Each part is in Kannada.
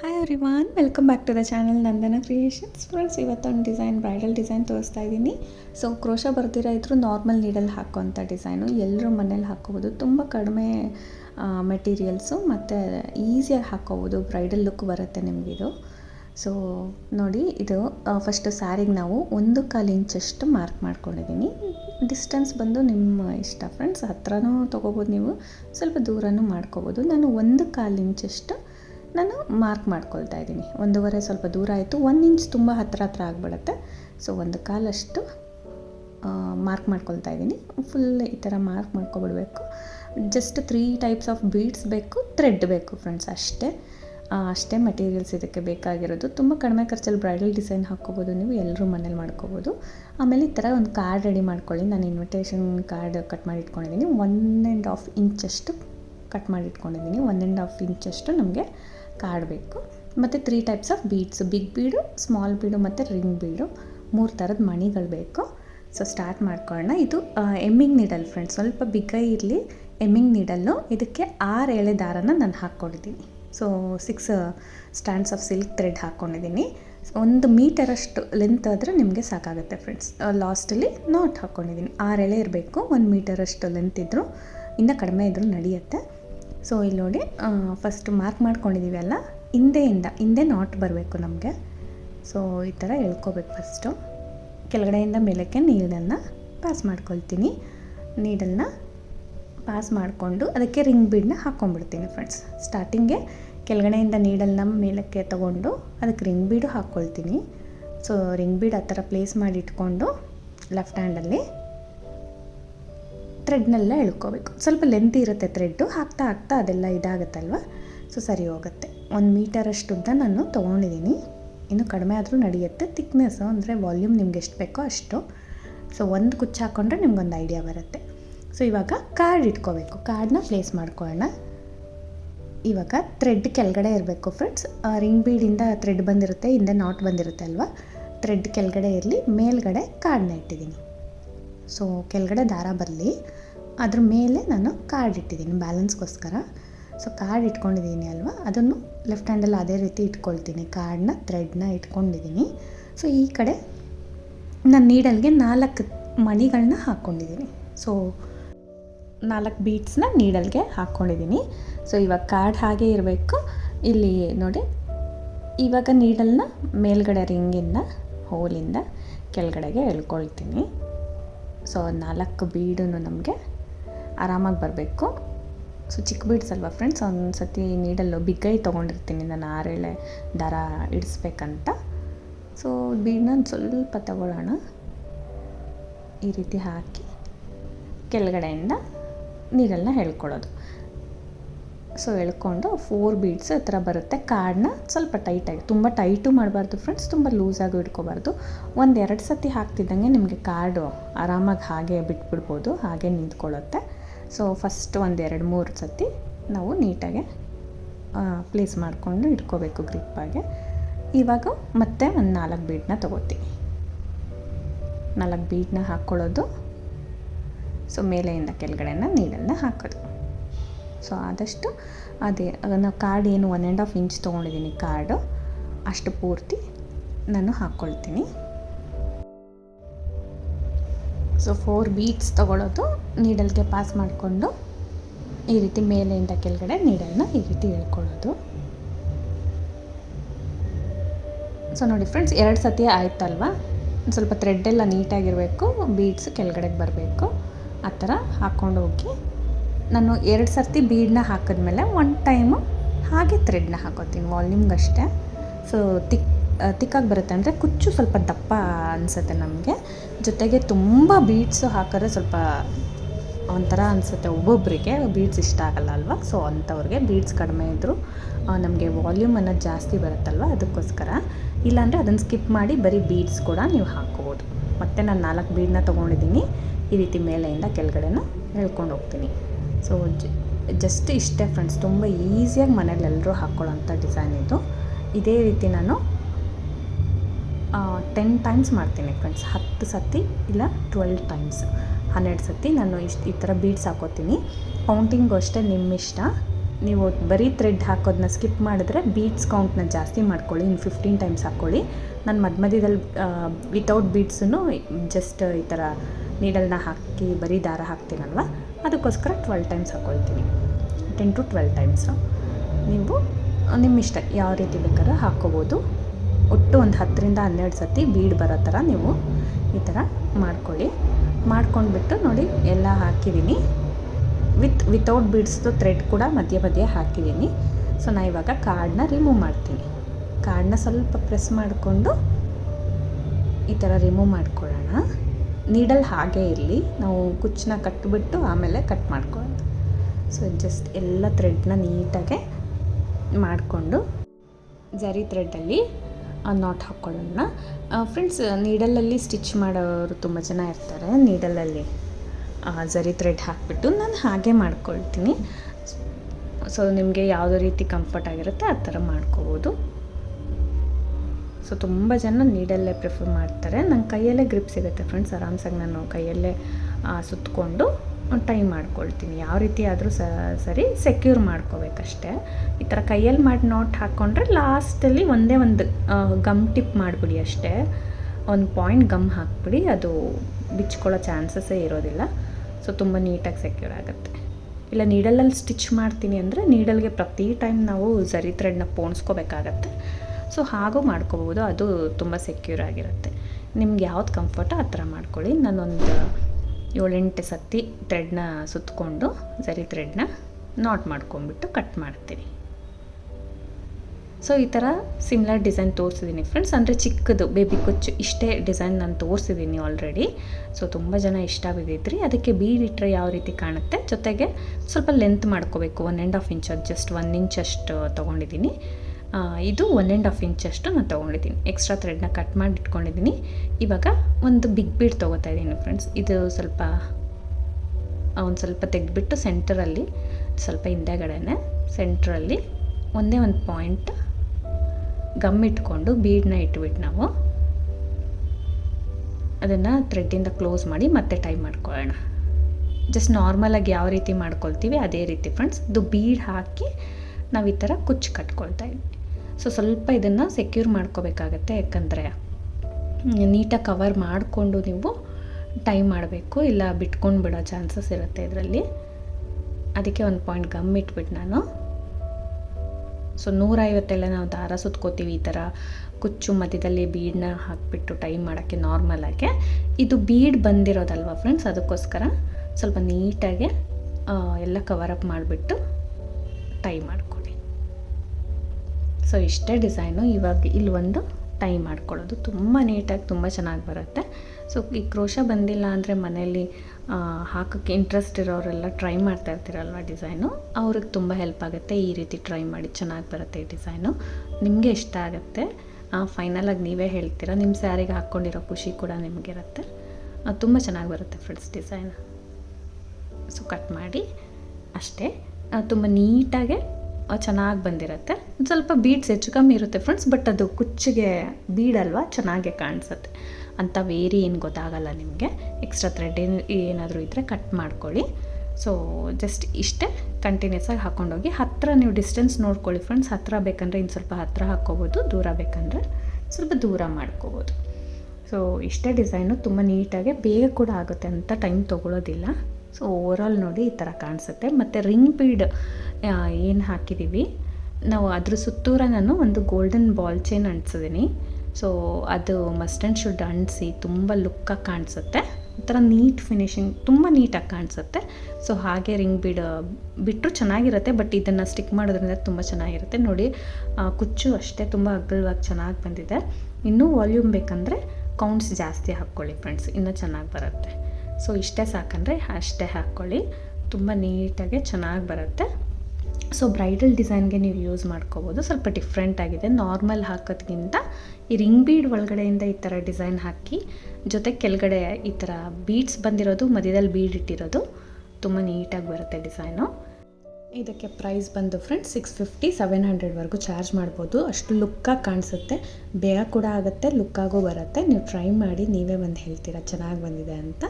Hi everyone welcome back to the channel Nandana creations friends ಇವತ್ತೊಂದು ಡಿಸೈನ್ ಬ್ರೈಡಲ್ ಡಿಸೈನ್ ತೋರಿಸ್ತಾ ಇದ್ದೀನಿ. ಸೊ ಕ್ರೋಶ ಬರ್ದಿರ ಇದ್ರು ನಾರ್ಮಲ್ ನೀಡಲ್ಲಿ ಹಾಕೋವಂಥ ಡಿಸೈನು ಎಲ್ಲರೂ ಮನೇಲಿ ಹಾಕೋಬೋದು ತುಂಬ ಕಡಿಮೆ ಮೆಟೀರಿಯಲ್ಸು ಮತ್ತು ಈಸಿಯಾಗಿ ಹಾಕೋಬೋದು ಬ್ರೈಡಲ್ ಲುಕ್ ಬರುತ್ತೆ ನಿಮಗಿದು ಸೊ ನೋಡಿ, ಇದು ಫಸ್ಟು ಸ್ಯಾರಿಗೆ ನಾವು ಒಂದು ಕಾಲು ಇಂಚಷ್ಟು ಮಾರ್ಕ್ ಮಾಡ್ಕೊಂಡಿದ್ದೀನಿ ಡಿಸ್ಟೆನ್ಸ್ ಬಂದು ನಿಮ್ಮ ಇಷ್ಟ ಫ್ರೆಂಡ್ಸ್ ಹತ್ರನೂ ತೊಗೋಬೋದು ನೀವು. ಸ್ವಲ್ಪ ದೂರನೂ ಮಾಡ್ಕೋಬೋದು. ನಾನು ಒಂದು ಕಾಲು ಇಂಚಷ್ಟು ನಾನು ಮಾರ್ಕ್ ಮಾಡ್ಕೊಳ್ತಾ ಇದ್ದೀನಿ. ಒಂದೂವರೆ ಸ್ವಲ್ಪ ದೂರ ಆಯಿತು. ಒಂದು ಇಂಚ್ ತುಂಬ ಹತ್ರ ಹತ್ರ ಆಗಿಬಿಡುತ್ತೆ. ಸೊ ಒಂದು ಕಾಲಷ್ಟು ಮಾರ್ಕ್ ಮಾಡ್ಕೊಳ್ತಾ ಇದ್ದೀನಿ. ಫುಲ್ ಈ ಥರ mark ಮಾಡ್ಕೊಬಿಡ್ಬೇಕು. Just three types of beads ಬೇಕು ಥ್ರೆಡ್ ಬೇಕು ಫ್ರೆಂಡ್ಸ್ ಅಷ್ಟೇ. ಅಷ್ಟೇ ಮಟೀರಿಯಲ್ಸ್ ಇದಕ್ಕೆ ಬೇಕಾಗಿರೋದು. ತುಂಬ ಕಡಿಮೆ ಖರ್ಚಲ್ಲಿ ಬ್ರೈಡಲ್ ಡಿಸೈನ್ ಹಾಕ್ಕೋಬೋದು ನೀವು, ಎಲ್ಲರೂ ಮನೇಲಿ ಮಾಡ್ಕೋಬೋದು. ಆಮೇಲೆ ಈ ಥರ ಒಂದು ಕಾರ್ಡ್ ರೆಡಿ ಮಾಡ್ಕೊಳ್ಳಿ. ನಾನು ಇನ್ವಿಟೇಷನ್ ಕಾರ್ಡ್ ಕಟ್ ಮಾಡಿ ಇಟ್ಕೊಂಡಿದ್ದೀನಿ ಒನ್ ಆ್ಯಂಡ್ ಹಾಫ್ ಇಂಚಷ್ಟು ಕಟ್ ಮಾಡಿ ಇಟ್ಕೊಂಡಿದ್ದೀನಿ ಒನ್ ಆ್ಯಂಡ್ ಹಾಫ್ ಇಂಚಷ್ಟು ನಮಗೆ ಕಾರ್ಡ್ ಬೇಕು. ಮತ್ತು three types of beads big bead small bead ಮತ್ತು ರಿಂಗ್ ಬೀಡು ಮೂರು ಥರದ ಮಣಿಗಳು ಬೇಕು. ಸೊ ಸ್ಟಾರ್ಟ್ ಮಾಡ್ಕೊಳ್ಳೋಣ ಇದು ಎಮ್ಮಿಂಗ್ ನೀಡಲ್ ಫ್ರೆಂಡ್ಸ್ ಸ್ವಲ್ಪ ಬಿಗ್ಗ ಇರಲಿ. ಎಮ್ಮಿಂಗ್ ನೀಡಲ್ಲು ಇದಕ್ಕೆ ಆರು ಎಳೆ ದಾರನ ನಾನು ಹಾಕ್ಕೊಂಡಿದ್ದೀನಿ. So six strands of silk thread ಹಾಕ್ಕೊಂಡಿದ್ದೀನಿ. ಒಂದು ಮೀಟರಷ್ಟು ಲೆಂತ್ ಆದರೆ ನಿಮಗೆ ಸಾಕಾಗುತ್ತೆ ಫ್ರೆಂಡ್ಸ್ ಲಾಸ್ಟಲ್ಲಿ ನಾಟ್ ಹಾಕ್ಕೊಂಡಿದ್ದೀನಿ. ಆರು ಎಳೆ ಇರಬೇಕು. ಒಂದು ಮೀಟರಷ್ಟು ಲೆಂತ್ ಇದ್ದರೂ ಇನ್ನೂ ಕಡಿಮೆ ಇದ್ದರೂ ನಡೆಯುತ್ತೆ. ಸೊ ಇಲ್ಲಿ ನೋಡಿ ಫಸ್ಟ್ ಮಾರ್ಕ್ ಮಾಡ್ಕೊಂಡಿದ್ದೀವಿ ಅಲ್ಲ? ಹಿಂದೆಯಿಂದ, ಹಿಂದೆ ನಾಟ್ ಬರಬೇಕು ನಮಗೆ. ಸೊ ಈ ಥರ ಎಳ್ಕೋಬೇಕು ಫಸ್ಟು ಕೆಳಗಡೆಯಿಂದ ಮೇಲಕ್ಕೆ ನೀಡನ್ನು ಪಾಸ್ ಮಾಡ್ಕೊಳ್ತೀನಿ. ನೀಡನ್ನು ಪಾಸ್ ಮಾಡಿಕೊಂಡು ಅದಕ್ಕೆ ರಿಂಗ್ ಬೀಡನ್ನ ಹಾಕ್ಕೊಂಡ್ಬಿಡ್ತೀನಿ ಫ್ರೆಂಡ್ಸ್ ಸ್ಟಾರ್ಟಿಂಗೆ ಕೆಳಗಡೆಯಿಂದ ನೀಡಲ್ನ ಮೇಲಕ್ಕೆ ತಗೊಂಡು ಅದಕ್ಕೆ ರಿಂಗ್ ಬೀಡು ಹಾಕ್ಕೊಳ್ತೀನಿ ಸೊ ರಿಂಗ್ ಬೀಡ್ ಆ ಥರ ಪ್ಲೇಸ್ ಮಾಡಿ ಇಟ್ಕೊಂಡು ಲೆಫ್ಟ್ ಹ್ಯಾಂಡಲ್ಲಿ ಥ್ರೆಡ್ನೆಲ್ಲ ಎಳ್ಕೋಬೇಕು. ಸ್ವಲ್ಪ ಲೆಂತ್ ಇರುತ್ತೆ ಥ್ರೆಡ್ಡು ಹಾಕ್ತಾ ಹಾಕ್ತಾ ಅದೆಲ್ಲ ಇದಾಗುತ್ತಲ್ವ? ಸೊ ಸರಿ ಹೋಗುತ್ತೆ. ಒಂದು ಮೀಟರಷ್ಟು ಉದ್ದ ನಾನು ತೊಗೊಂಡಿದ್ದೀನಿ ಇನ್ನು ಕಡಿಮೆ ಆದರೂ ನಡೆಯುತ್ತೆ. ತಿಕ್ನೆಸ್ಸು ಅಂದರೆ ವಾಲ್ಯೂಮ್ ನಿಮ್ಗೆ ಎಷ್ಟು ಬೇಕೋ ಅಷ್ಟು. ಸೊ ಒಂದು ಕುಚ್ಚು ಹಾಕ್ಕೊಂಡ್ರೆ ನಿಮ್ಗೊಂದು ಐಡಿಯಾ ಬರುತ್ತೆ. ಸೊ ಇವಾಗ ಕಾರ್ಡ್ ಇಟ್ಕೋಬೇಕು. ಕಾರ್ಡ್ನ ಪ್ಲೇಸ್ ಮಾಡ್ಕೊಳ್ಳೋಣ. ಇವಾಗ ಥ್ರೆಡ್ ಕೆಳಗಡೆ ಇರಬೇಕು ಫ್ರೆಂಡ್ಸ್ ರಿಂಗ್ ಬೀಡಿಂದ ಥ್ರೆಡ್ ಬಂದಿರುತ್ತೆ, ಹಿಂದೆ ನಾಟ್ ಬಂದಿರುತ್ತೆ ಅಲ್ವಾ? ಥ್ರೆಡ್ ಕೆಳಗಡೆ ಇರಲಿ, ಮೇಲ್ಗಡೆ ಕಾರ್ಡ್ನ ಇಟ್ಟಿದ್ದೀನಿ ಸೊ ಕೆಳಗಡೆ ದಾರ ಬರಲಿ. ಅದ್ರ ಮೇಲೆ ನಾನು ಕಾರ್ಡ್ ಇಟ್ಟಿದ್ದೀನಿ ಬ್ಯಾಲೆನ್ಸ್ಗೋಸ್ಕರ ಸೊ ಕಾರ್ಡ್ ಇಟ್ಕೊಂಡಿದ್ದೀನಿ ಅಲ್ವಾ? ಅದನ್ನು ಲೆಫ್ಟ್ ಹ್ಯಾಂಡಲ್ಲಿ ಅದೇ ರೀತಿ ಇಟ್ಕೊಳ್ತೀನಿ. ಕಾರ್ಡ್ನ ಥ್ರೆಡ್ನ ಇಟ್ಕೊಂಡಿದ್ದೀನಿ. ಸೊ ಈ ಕಡೆ ನಾನು ನೀಡಲ್ಗೆ ನಾಲ್ಕು ಮಣಿಗಳನ್ನ ಹಾಕ್ಕೊಂಡಿದ್ದೀನಿ ಸೊ ನಾಲ್ಕು ಬೀಟ್ಸ್ನ ನೀಡಲ್ಗೆ ಹಾಕ್ಕೊಂಡಿದ್ದೀನಿ ಸೊ ಇವಾಗ ಕಾರ್ಡ್ ಹಾಗೆ ಇರಬೇಕು. ಇಲ್ಲಿ ನೋಡಿ, ಇವಾಗ ನೀಡಲ್ನ ಮೇಲ್ಗಡೆ ರಿಂಗಿಂದ ಹೋಲಿಂದ ಕೆಳಗಡೆಗೆ ಎಳ್ಕೊಳ್ತೀನಿ. ಸೊ ನಾಲ್ಕು ಬೀಡನ್ನು ನಮಗೆ ಆರಾಮಾಗಿ ಬರಬೇಕು. ಸೊ ಚಿಕ್ಕ ಬೀಡ್ಸ್ ಅಲ್ವಾ ಫ್ರೆಂಡ್ಸ್ ಒಂದು ಸತಿ ನೀಡಲ್ಲು ಬಿಗ್ಗೈ ತೊಗೊಂಡಿರ್ತೀನಿ. ನಾನು ಆರೇಳೆ ದಾರ ಇಡಿಸ್ಬೇಕಂತ. ಸೊ ಬೀಡನ್ನ ಸ್ವಲ್ಪ ತಗೊಳ್ಳೋಣ. ಈ ರೀತಿ ಹಾಕಿ ಕೆಳಗಡೆಯಿಂದ ನೀರನ್ನು ಎಳ್ಕೊಳ್ಳೋದು ಸೊ ಎಳ್ಕೊಂಡು ಫೋರ್ ಬೀಡ್ಸ್ ಆ ಥರ ಬರುತ್ತೆ. ಕಾರ್ಡ್ನ ಸ್ವಲ್ಪ ಟೈಟಾಗಿ ತುಂಬ ಟೈಟು ಮಾಡಬಾರ್ದು ಫ್ರೆಂಡ್ಸ್ ತುಂಬ ಲೂಸಾಗೂ ಇಟ್ಕೋಬಾರ್ದು. ಒಂದು ಎರಡು ಸತಿ ಹಾಕ್ತಿದ್ದಂಗೆ ನಿಮಗೆ ಕಾರ್ಡು ಆರಾಮಾಗಿ ಹಾಗೆ ಬಿಟ್ಬಿಡ್ಬೋದು, ಹಾಗೆ ನಿಂತ್ಕೊಳ್ಳುತ್ತೆ. ಸೊ ಫಸ್ಟ್ ಒಂದು ಎರಡು ಮೂರು ಸತಿ ನಾವು ನೀಟಾಗೆ ಪ್ಲೇಸ್ ಮಾಡಿಕೊಂಡು ಇಟ್ಕೋಬೇಕು ಗ್ರಿಪ್ಪಾಗೆ ಇವಾಗ ಮತ್ತೆ ಒಂದು ನಾಲ್ಕು ಬೀಡನ್ನ ತೊಗೋತೀವಿ. ನಾಲ್ಕು ಬೀಡನ್ನ ಹಾಕ್ಕೊಳ್ಳೋದು. ಸೊ ಮೇಲೆಯಿಂದ ಕೆಳಗಡೆನ ನೀಡನ್ನು ಹಾಕೋದು. ಸೊ ಆದಷ್ಟು ಅದೇ ನಾವು ಕಾರ್ಡ್ ಏನು ಒನ್ ಆ್ಯಂಡ್ ಆಫ್ ಇಂಚ್ ತೊಗೊಂಡಿದ್ದೀನಿ ಕಾರ್ಡು ಅಷ್ಟು ಪೂರ್ತಿ ನಾನು ಹಾಕ್ಕೊಳ್ತೀನಿ ಸೊ ಫೋರ್ ಬೀಟ್ಸ್ ತೊಗೊಳೋದು ನೀಡಲ್ಗೆ ಪಾಸ್ ಮಾಡಿಕೊಂಡು ಈ ರೀತಿ ಮೇಲೆಯಿಂದ ಕೆಳಗಡೆ ನೀಡಲ್ನ ಈ ರೀತಿ ಹೇಳ್ಕೊಳ್ಳೋದು ಸೊ ನೋಡಿ ಫ್ರೆಂಡ್ಸ್ ಎರಡು ಸತಿ ಆಯ್ತಲ್ವಾ? ಸ್ವಲ್ಪ ಥ್ರೆಡ್ಡೆಲ್ಲ ನೀಟಾಗಿರಬೇಕು ಬೀಡ್ಸ್ ಕೆಳಗಡೆಗೆ ಬರಬೇಕು. ಆ ಥರ ಹಾಕ್ಕೊಂಡು ಹೋಗಿ ನಾನು ಎರಡು ಸರ್ತಿ ಬೀಡನ್ನ ಹಾಕಿದ್ಮೇಲೆ ಒನ್ ಟೈಮು ಹಾಗೆ ಥ್ರೆಡ್ನ ಹಾಕೋತೀನಿ ವಾಲ್ಯೂಮ್ಗಷ್ಟೇ ಸೊ ತಿಕ್ ತಿಕ್ಕಾಗಿ ಬರುತ್ತೆ ಅಂದರೆ ಕುಚ್ಚು ಸ್ವಲ್ಪ ದಪ್ಪ ಅನಿಸುತ್ತೆ ನಮಗೆ. ಜೊತೆಗೆ ತುಂಬ ಬೀಡ್ಸು ಹಾಕಿದ್ರೆ ಸ್ವಲ್ಪ ಒಂಥರ ಅನಿಸುತ್ತೆ ಒಬ್ಬೊಬ್ಬರಿಗೆ ಬೀಡ್ಸ್ ಇಷ್ಟ ಆಗಲ್ಲ ಅಲ್ವಾ? ಸೊ ಅಂಥವ್ರಿಗೆ ಬೀಡ್ಸ್ ಕಡಿಮೆ ಇದ್ದರೂ ನಮಗೆ ವಾಲ್ಯೂಮ್ ಅನ್ನೋದು ಜಾಸ್ತಿ ಬರುತ್ತಲ್ವ? ಅದಕ್ಕೋಸ್ಕರ. ಇಲ್ಲಾಂದರೆ ಅದನ್ನು ಸ್ಕಿಪ್ ಮಾಡಿ ಬರೀ ಬೀಡ್ಸ್ ಕೂಡ ನೀವು ಹಾಕ್ಕೋಬೋದು ಮತ್ತು ನಾನು ನಾಲ್ಕು ಬೀಡನ್ನ ತೊಗೊಂಡಿದ್ದೀನಿ. ಈ ರೀತಿ ಮೇಲೆಯಿಂದ ಕೆಳಗಡೆನ ಹೇಳ್ಕೊಂಡು ಹೋಗ್ತೀನಿ. ಸೊ ಜಸ್ಟ್ ಇಷ್ಟೇ ಫ್ರೆಂಡ್ಸ್ ತುಂಬ ಈಸಿಯಾಗಿ ಮನೇಲಿ ಎಲ್ಲರೂ ಹಾಕ್ಕೊಳ್ಳೋಂಥ ಡಿಸೈನ್ ಇದು. ಇದೇ ರೀತಿ ನಾನು ಟೆನ್ ಟೈಮ್ಸ್ ಮಾಡ್ತೀನಿ ಫ್ರೆಂಡ್ಸ್ ಹತ್ತು ಸತಿ ಇಲ್ಲ ಟ್ವೆಲ್ ಟೈಮ್ಸ್ ಹನ್ನೆರಡು ಸತಿ ನಾನು ಇಷ್ಟು, ಈ ಥರ ಬೀಡ್ಸ್ ಹಾಕೋತೀನಿ. ಕೌಂಟಿಂಗು ಅಷ್ಟೇ ನಿಮ್ಮ ಇಷ್ಟ ನೀವು ಬರೀ ಥ್ರೆಡ್ ಹಾಕೋದನ್ನ ಸ್ಕಿಪ್ ಮಾಡಿದ್ರೆ ಬೀಡ್ಸ್ ಕೌಂಟ್ನ ಜಾಸ್ತಿ ಮಾಡ್ಕೊಳ್ಳಿ. ಇನ್ನು ಫಿಫ್ಟೀನ್ ಟೈಮ್ಸ್ ಹಾಕ್ಕೊಳ್ಳಿ ನಾನು ಮಧ್ಯ ಮಧ್ಯದಲ್ಲಿ ವಿತೌಟ್ ಬೀಡ್ಸನ್ನು ಜಸ್ಟ್ ಈ ಥರ ನೀಡಲ್ನ ಹಾಕಿ ಬರೀ ದಾರ ಹಾಕ್ತೀನಲ್ವ? ಅದಕ್ಕೋಸ್ಕರ ಟ್ವೆಲ್ ಟೈಮ್ಸ್ ಹಾಕ್ಕೊಳ್ತೀನಿ ಟೆನ್ ಟು ಟ್ವೆಲ್ ಟೈಮ್ಸು ನೀವು ನಿಮ್ಮ ಇಷ್ಟ, ಯಾವ ರೀತಿ ಬೇಕಾದ್ರೆ ಹಾಕ್ಕೋಬೋದು ಒಟ್ಟು ಒಂದು ಹತ್ತರಿಂದ ಹನ್ನೆರಡು ಸತಿ ಬೀಡ್ ಬರೋ ಥರ ನೀವು ಈ ಥರ ಮಾಡ್ಕೊಳ್ಳಿ. ಮಾಡ್ಕೊಂಡ್ಬಿಟ್ಟು ನೋಡಿ, ಎಲ್ಲ ಹಾಕಿದ್ದೀನಿ. ವಿತ್ ವಿತೌಟ್ ಬೀಡ್ಸ್ದು ಥ್ರೆಡ್ ಕೂಡ ಮಧ್ಯೆ ಮಧ್ಯೆ ಹಾಕಿದ್ದೀನಿ. ಸೊ ನಾ ಇವಾಗ ಕಾರ್ಡ್ನ ರಿಮೂವ್ ಮಾಡ್ತೀನಿ. ಕಾರ್ಡ್ನ ಸ್ವಲ್ಪ ಪ್ರೆಸ್ ಮಾಡಿಕೊಂಡು ಈ ಥರ ರಿಮೂವ್ ಮಾಡ್ಕೊಳ್ಳೋಣ. ನೀಡಲ್ ಹಾಗೆ ಇರಲಿ. ನಾವು ಕುಚ್ಚನ್ನ ಕಟ್ಬಿಟ್ಟು ಆಮೇಲೆ ಕಟ್ ಮಾಡ್ಕೊಳ್ಳೋದು. ಸೊ ಜಸ್ಟ್ ಎಲ್ಲ ಥ್ರೆಡ್ನ ನೀಟಾಗೆ ಮಾಡಿಕೊಂಡು ಜರಿ ಥ್ರೆಡ್ಡಲ್ಲಿ ನಾಟ್ ಹಾಕ್ಕೊಳ್ಳೋಣ ಫ್ರೆಂಡ್ಸ್ ನೀಡಲಲ್ಲಿ ಸ್ಟಿಚ್ ಮಾಡೋರು ತುಂಬ ಜನ ಇರ್ತಾರೆ. ನೀಡಲಲ್ಲಿ ಜರಿ ಥ್ರೆಡ್ ಹಾಕಿಬಿಟ್ಟು ನಾನು ಹಾಗೆ ಮಾಡ್ಕೊಳ್ತೀನಿ. ಸೊ ನಿಮಗೆ ಯಾವುದೇ ರೀತಿ ಕಂಫರ್ಟ್ ಆಗಿರುತ್ತೆ ಆ ಥರ ಮಾಡ್ಕೋಬೋದು. ಸೊ ತುಂಬ ಜನ ನೀಡಲ್ಲೇ ಪ್ರಿಫರ್ ಮಾಡ್ತಾರೆ. ನಂಗೆ ಕೈಯಲ್ಲೇ ಗ್ರಿಪ್ ಸಿಗುತ್ತೆ ಫ್ರೆಂಡ್ಸ್ ಆರಾಮ್ಸಾಗಿ ನಾನು ಕೈಯಲ್ಲೇ ಸುತ್ತಕೊಂಡು ಟೈ ಮಾಡ್ಕೊಳ್ತೀನಿ. ಯಾವ ರೀತಿ ಆದರೂ ಸರಿ ಸೆಕ್ಯೂರ್ ಮಾಡ್ಕೋಬೇಕಷ್ಟೆ. ಈ ಥರ ಕೈಯಲ್ಲಿ ಮಾಡಿ ನೋಟ್ ಹಾಕ್ಕೊಂಡ್ರೆ ಲಾಸ್ಟಲ್ಲಿ ಒಂದೇ ಒಂದು ಗಮ್ ಟಿಪ್ ಮಾಡಿಬಿಡಿ ಅಷ್ಟೇ. ಒಂದು ಪಾಯಿಂಟ್ ಗಮ್ ಹಾಕ್ಬಿಡಿ. ಅದು ಬಿಚ್ಕೊಳ್ಳೋ ಚಾನ್ಸಸ್ಸೇ ಇರೋದಿಲ್ಲ. ಸೊ ತುಂಬ ನೀಟಾಗಿ ಸೆಕ್ಯೂರ್ ಆಗುತ್ತೆ. ಇಲ್ಲ ನೀಡಲಲ್ಲಿ ಸ್ಟಿಚ್ ಮಾಡ್ತೀನಿ ಅಂದರೆ ನೀಡಲ್ಗೆ ಪ್ರತಿ ಟೈಮ್ ನಾವು ಝರಿ ಥ್ರೆಡ್ನ ಪೋಣಿಸ್ಕೋಬೇಕಾಗತ್ತೆ. ಸೊ ಹಾಗೂ ಮಾಡ್ಕೋಬೋದು. ಅದು ತುಂಬ ಸೆಕ್ಯೂರ್ ಆಗಿರುತ್ತೆ. ನಿಮ್ಗೆ ಯಾವ್ದು ಕಂಫರ್ಟೋ ಆ ಥರ ಮಾಡ್ಕೊಳ್ಳಿ. ನಾನೊಂದು ಏಳೆಂಟು ಸತಿ ಥ್ರೆಡ್ನ ಸುತ್ತಕೊಂಡು ಸರಿ ಥ್ರೆಡ್ನ ನಾಟ್ ಮಾಡ್ಕೊಂಬಿಟ್ಟು ಕಟ್ ಮಾಡ್ತೀನಿ. ಸೊ ಈ ಥರ ಸಿಮ್ಲರ್ ಡಿಸೈನ್ ತೋರಿಸಿದ್ದೀನಿ ಫ್ರೆಂಡ್ಸ್ ಅಂದರೆ ಚಿಕ್ಕದು ಬೇಬಿ ಕುಚ್ಚು, ಇಷ್ಟೇ ಡಿಸೈನ್ ನಾನು ತೋರಿಸಿದ್ದೀನಿ ಆಲ್ರೆಡಿ ಸೊ ತುಂಬ ಜನ ಇಷ್ಟ ಬಿದ್ದಿದ್ರಿ ಅದಕ್ಕೆ ಬೀಡ್ ಇಟ್ಟರೆ ಯಾವ ರೀತಿ ಕಾಣುತ್ತೆ? ಜೊತೆಗೆ ಸ್ವಲ್ಪ ಲೆಂತ್ ಮಾಡ್ಕೋಬೇಕು. One and half inch just one ಇಂಚಷ್ಟು ತೊಗೊಂಡಿದ್ದೀನಿ ಇದು ಒನ್ ಆ್ಯಂಡ್ ಹಾಫ್ ಇಂಚಷ್ಟು ನಾನು ತೊಗೊಂಡಿದ್ದೀನಿ. ಎಕ್ಸ್ಟ್ರಾ ಥ್ರೆಡ್ನ ಕಟ್ ಮಾಡಿ ಇಟ್ಕೊಂಡಿದ್ದೀನಿ. ಇವಾಗ ಒಂದು ಬಿಗ್ ಬೀಡ್ ತೊಗೋತಾ ಇದ್ದೀನಿ ಫ್ರೆಂಡ್ಸ್ ಇದು ಸ್ವಲ್ಪ ಒಂದು ಸ್ವಲ್ಪ ತೆಗೆದ್ಬಿಟ್ಟು ಸೆಂಟರಲ್ಲಿ ಸ್ವಲ್ಪ ಹಿಂದೆಗಡೆನೆ ಸೆಂಟ್ರಲ್ಲಿ ಒಂದೇ ಒಂದು ಪಾಯಿಂಟ್ ಗಮ್ ಇಟ್ಕೊಂಡು ಬೀಡನ್ನ ಇಟ್ಬಿಟ್ಟು ನಾವು. ಅದನ್ನು ಥ್ರೆಡ್ಡಿಂದ ಕ್ಲೋಸ್ ಮಾಡಿ ಮತ್ತೆ ಟೈ ಮಾಡ್ಕೊಳ್ಳೋಣ. ಜಸ್ಟ್ ನಾರ್ಮಲಾಗಿ ಯಾವ ರೀತಿ ಮಾಡ್ಕೊಳ್ತೀವಿ ಅದೇ ರೀತಿ ಫ್ರೆಂಡ್ಸ್ ಇದು ಬೀಡ್ ಹಾಕಿ ನಾವು ಈ ಥರ ಕುಚ್ಚು ಕಟ್ಕೊಳ್ತಾ ಇದ್ವಿ. ಸೊ ಸ್ವಲ್ಪ ಇದನ್ನು ಸೆಕ್ಯೂರ್ ಮಾಡ್ಕೋಬೇಕಾಗತ್ತೆ. ಯಾಕಂದರೆ ನೀಟಾಗಿ ಕವರ್ ಮಾಡಿಕೊಂಡು ನೀವು ಟೈ ಮಾಡಬೇಕು. ಇಲ್ಲ ಬಿಟ್ಕೊಂಡು ಬಿಡೋ ಚಾನ್ಸಸ್ ಇರುತ್ತೆ ಇದರಲ್ಲಿ. ಅದಕ್ಕೆ ಒಂದು ಪಾಯಿಂಟ್ ಗಮ್ ಇಟ್ಬಿಟ್ಟು ನಾನು. ಸೊ ನೂರೈವತ್ತೆಲ್ಲ ನಾವು ದಾರ ಸುತ್ಕೋತೀವಿ ಈ ಥರ ಕುಚ್ಚು ಮಧ್ಯದಲ್ಲಿ ಬೀಡನ್ನ ಹಾಕಿಬಿಟ್ಟು ಟೈ ಮಾಡೋಕ್ಕೆ ನಾರ್ಮಲಾಗೆ ಇದು ಬೀಡ್ ಬಂದಿರೋದಲ್ವ ಫ್ರೆಂಡ್ಸ್ ಅದಕ್ಕೋಸ್ಕರ ಸ್ವಲ್ಪ ನೀಟಾಗಿ ಎಲ್ಲ ಕವರ್ ಅಪ್ ಮಾಡಿಬಿಟ್ಟು ಟೈ ಮಾಡ್ಕೊಳ್ಳಿ ಸೊ ಇಷ್ಟೇ ಡಿಸೈನು ಇವಾಗ ಇಲ್ಲಿ ಒಂದು ಟೈ ಮಾಡ್ಕೊಳ್ಳೋದು. ತುಂಬ ನೀಟಾಗಿ ತುಂಬ ಚೆನ್ನಾಗಿ ಬರುತ್ತೆ. ಸೊ ಈ ಕ್ರೋಶ ಬಂದಿಲ್ಲ ಅಂದರೆ ಮನೆಯಲ್ಲಿ ಹಾಕೋಕ್ಕೆ ಇಂಟ್ರೆಸ್ಟ್ ಇರೋರೆಲ್ಲ ಟ್ರೈ ಮಾಡ್ತಾ ಇರ್ತೀರಲ್ವ ಡಿಸೈನು ಅವ್ರಿಗೆ ತುಂಬ ಹೆಲ್ಪ್ ಆಗುತ್ತೆ. ಈ ರೀತಿ ಟ್ರೈ ಮಾಡಿ ಚೆನ್ನಾಗಿ ಬರುತ್ತೆ ಈ ಡಿಸೈನು ನಿಮಗೆ ಇಷ್ಟ ಆಗುತ್ತೆ. ಫೈನಲಾಗಿ ನೀವೇ ಹೇಳ್ತೀರಾ? ನಿಮ್ಮ ಸ್ಯಾರಿಗೆ ಹಾಕ್ಕೊಂಡಿರೋ ಖುಷಿ ಕೂಡ ನಿಮಗಿರುತ್ತೆ. ತುಂಬ ಚೆನ್ನಾಗಿ ಬರುತ್ತೆ ಫ್ರೆಂಡ್ಸ್ ಡಿಸೈನ್ ಸೊ ಕಟ್ ಮಾಡಿ. ಅಷ್ಟೇ. ತುಂಬ ನೀಟಾಗೆ ಚೆನ್ನಾಗಿ ಬಂದಿರುತ್ತೆ. ಸ್ವಲ್ಪ ಬೀಡ್ಸ್ ಹೆಚ್ಚು ಕಮ್ಮಿ ಇರುತ್ತೆ ಫ್ರೆಂಡ್ಸ್ ಬಟ್ ಅದು ಕುಚ್ಚಿಗೆ ಬೀಡಲ್ವಾ ಚೆನ್ನಾಗೆ ಕಾಣಿಸುತ್ತೆ. ಅಂತ ವೇರಿ ಏನು ಗೊತ್ತಾಗಲ್ಲ ನಿಮಗೆ. ಎಕ್ಸ್ಟ್ರಾ ಥ್ರೆಡ್ ಏನು, ಏನಾದರೂ ಇದ್ದರೆ ಕಟ್ ಮಾಡ್ಕೊಳ್ಳಿ. ಸೊ ಜಸ್ಟ್ ಇಷ್ಟೇ. ಕಂಟಿನ್ಯೂಸ್ ಆಗಿ ಹಾಕ್ಕೊಂಡೋಗಿ ಹತ್ತಿರ ನೀವು ಡಿಸ್ಟೆನ್ಸ್ ನೋಡ್ಕೊಳ್ಳಿ ಫ್ರೆಂಡ್ಸ್ ಹತ್ತಿರ ಬೇಕಂದರೆ ಇನ್ನು ಸ್ವಲ್ಪ ಹತ್ತಿರ ಹಾಕ್ಕೋಬೋದು, ದೂರ ಬೇಕಂದರೆ ಸ್ವಲ್ಪ ದೂರ ಮಾಡ್ಕೋಬೋದು. ಸೊ ಇಷ್ಟೇ ಡಿಸೈನು ತುಂಬ ನೀಟಾಗಿ ಬೇಗ ಕೂಡ ಆಗುತ್ತೆ ಅಂತ ಟೈಮ್ ತೊಗೊಳೋದಿಲ್ಲ. ಸೊ ಓವರಾಲ್ ನೋಡಿ ಈ ಥರ ಕಾಣಿಸುತ್ತೆ. ಮತ್ತು ರಿಂಗ್ ಬೀಡ್ ಏನು ಹಾಕಿದ್ದೀವಿ ನಾವು ಅದ್ರ ಸುತ್ತೂರ ನಾನು ಒಂದು ಗೋಲ್ಡನ್ ಬಾಲ್ ಚೈನ್ ಅಂಟಿಸಿದ್ದೀನಿ ಸೊ ಅದು ಮಸ್ಟ್ ಆ್ಯಂಡ್ ಶುಡ್ ಅಂಟಿಸಿ ತುಂಬ ಲುಕ್ಕಾಗಿ ಕಾಣಿಸುತ್ತೆ. ಒಂಥರ ನೀಟ್ ಫಿನಿಶಿಂಗ್ ತುಂಬ ನೀಟಾಗಿ ಕಾಣಿಸುತ್ತೆ. ಸೊ ಹಾಗೆ ರಿಂಗ್ ಬೀಡ್ ಬಿಟ್ಟರು ಚೆನ್ನಾಗಿರುತ್ತೆ ಬಟ್ ಇದನ್ನು ಸ್ಟಿಕ್ ಮಾಡೋದ್ರಿಂದ ತುಂಬ ಚೆನ್ನಾಗಿರುತ್ತೆ. ನೋಡಿ ಕುಚ್ಚು ಅಷ್ಟೇ ತುಂಬ ಅಗ್ಗಲವಾಗಿ ಚೆನ್ನಾಗಿ ಬಂದಿದೆ. ಇನ್ನೂ ವಾಲ್ಯೂಮ್ ಬೇಕಂದರೆ ಕೌಂಟ್ಸ್ ಜಾಸ್ತಿ ಹಾಕ್ಕೊಳ್ಳಿ ಫ್ರೆಂಡ್ಸ್ ಇನ್ನೂ ಚೆನ್ನಾಗಿ ಬರುತ್ತೆ. ಸೊ ಇಷ್ಟೇ ಸಾಕಂದರೆ ಅಷ್ಟೇ ಹಾಕ್ಕೊಳ್ಳಿ. ತುಂಬ ನೀಟಾಗಿ ಚೆನ್ನಾಗಿ ಬರುತ್ತೆ. ಸೊ ಬ್ರೈಡಲ್ ಡಿಸೈನ್ಗೆ ನೀವು ಯೂಸ್ ಮಾಡ್ಕೋಬೋದು. ಸ್ವಲ್ಪ ಡಿಫ್ರೆಂಟ್ ಆಗಿದೆ. ನಾರ್ಮಲ್ ಹಾಕೋದ್ಕಿಂತ ಈ ರಿಂಗ್ ಬೀಡ್ ಒಳಗಡೆಯಿಂದ ಈ ಥರ ಡಿಸೈನ್ ಹಾಕಿ, ಜೊತೆ ಕೆಳಗಡೆ ಈ ಥರ ಬೀಡ್ಸ್ ಬಂದಿರೋದು, ಮಧ್ಯದಲ್ಲಿ ಬೀಡ್ ಇಟ್ಟಿರೋದು, ತುಂಬ ನೀಟಾಗಿ ಬರುತ್ತೆ ಡಿಸೈನು. ಇದಕ್ಕೆ ಪ್ರೈಸ್ ಬಂದು ಫ್ರೆಂಡ್ಸ್ ಸಿಕ್ಸ್ ಫಿಫ್ಟಿ ಸೆವೆನ್ ಹಂಡ್ರೆಡ್ವರೆಗೂ ಚಾರ್ಜ್ ಮಾಡ್ಬೋದು. ಅಷ್ಟು ಲುಕ್ಕಾಗಿ ಕಾಣಿಸುತ್ತೆ. ಬೇಗ ಕೂಡ ಆಗುತ್ತೆ, ಲುಕ್ಕಾಗೂ ಬರುತ್ತೆ. ನೀವು ಟ್ರೈ ಮಾಡಿ, ನೀವೇ ಬಂದು ಹೇಳ್ತೀರಾ, ಚೆನ್ನಾಗಿ ಬಂದಿದೆ ಅಂತ.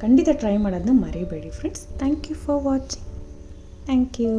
ಖಂಡಿತ ಟ್ರೈ ಮಾಡೋದನ್ನ ಮರಿಬೇಡಿ friends thank you for watching thank you